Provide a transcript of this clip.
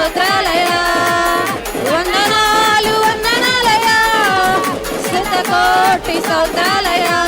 స్తోత్రాలయా వందనాలు వందనాలయా శతకోటి స్తోత్రాలయా.